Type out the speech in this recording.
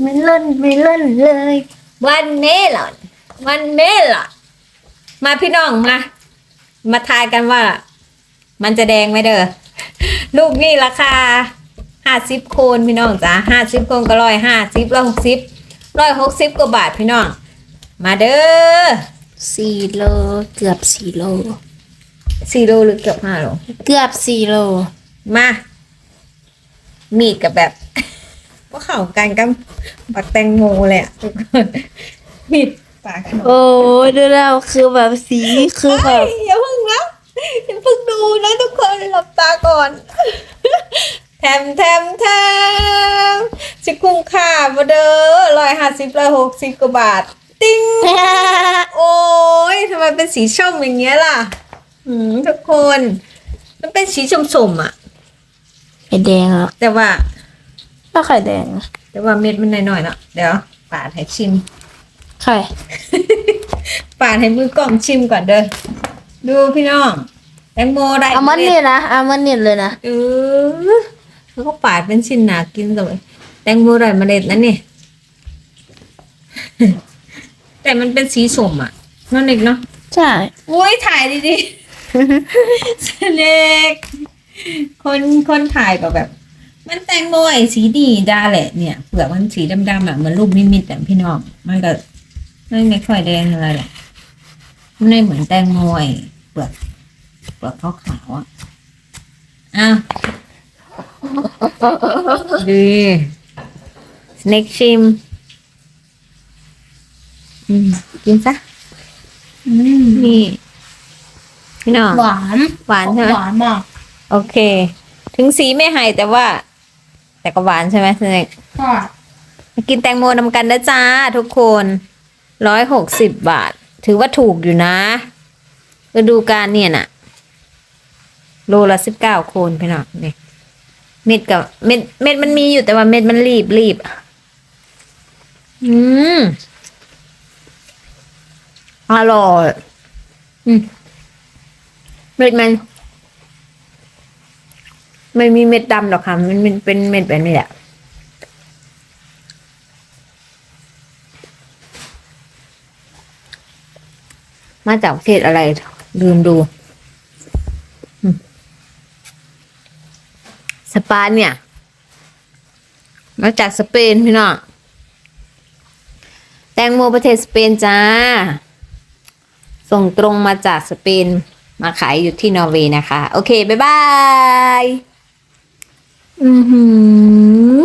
ไม่เล่นไม่เล่นเลย วันเมลอนวันเมลอนมาพี่น้องมา มาทายกันว่า มันจะแดงไหมเด้อลูกนี่ราคาห้าสิบโคนพี่น้องจ้าห้าสิบโคนก็ร้อยห้าสิบร้อยหกสิบร้อยหกสิบกว่าบาทพี่น้อง มาเด้อสี่โลเกือบสี่โลสี่โลหรือเกือบห้าโลเกือบสี่โลมา มีดกับแบบว่าเข้ากันกับบักแตงโมเลยอะทุกคนมีดปากโอ้ดูแล้วคือแบบสีคือแบเฮ้ยบอย่าเพิ่งนะอย่าเพิ่งดูนะทุกคนหลับตาก่อนแถมแถมแถมจะคุ้มค่ามาเด้อร้อยห้าสิบร้อยหกสิบกว่าบาท ติ้ง โอ้ยทำไมเป็นสีส้มอย่างเงี้ยล่ะ อืมทุกคน มันเป็นสีสมๆอะไข่แดงเหรอแต่ว่า ก็ไข่แดงแต่ว่าเม็ดมันหน่อยๆเนาะเดี๋ยวปาดให้ชิม ไข่ ปาดให้มือกล่องชิมก่อนเด้อดูพี่น้องแตงโมได้เอามันเล็นี่ดนะเอามันนี่เลยนะเออแล้วก็ปาดเป็นชิ้นหนากินเลยแตงโมได้เมล็ดนั่นนี่แต่มันเป็นสีส้มอะนั่นเองเนาะใช่อุ้ยถ่ายดีๆสเนกคนคนถ่ายก็แบบ มันแตงโมไอ้สีดีด้าแหละเนี่ยเปลือกมันสีดำๆอะเหมือนลูกนิมิตแต่พี่น้องมันก็ไม่ไม่ค่อยแดงอะไรแหละมันไม่เหมือนแตงโมไอ้เปลือกเปลือกขาวๆอะอ้าวดีสเนกชิมอืมกินซะนี่พี่น้องหวาน หวานใช่ไหมหวานมาก โอเค ถึงสีไม่ให้แต่ว่า แต่ก็หวานใช่ไหมสเน็กค่ะมากินแตงโมนำกันนะจ้าทุกคนร้อยหกสิบบาท ถือว่าถูกอยู่นะฤดูกาลเนี่ยน่ะ โลละสิบเก้าโคนพี่น้องนี่เม็ดกับเม็ดเม็ดมันมีอยู่แต่ว่าเม็ดมันรีบรีบอืมอร่อยอืมเม็ดมัน ไม่มีเม็ดดำหรอกค่ะมันเป็นเม็ดแบบนี้แหละมาจากประเทศอะไรลืมดูสปานเนี่ยมาจากสเปนพี่น้องแตงโมประเทศสเปนจ้า ส่งตรงมาจากสเปนมาขายอยู่ที่นอร์เวย์นะคะ โอเค บ๊ายบาย Mm-hmm.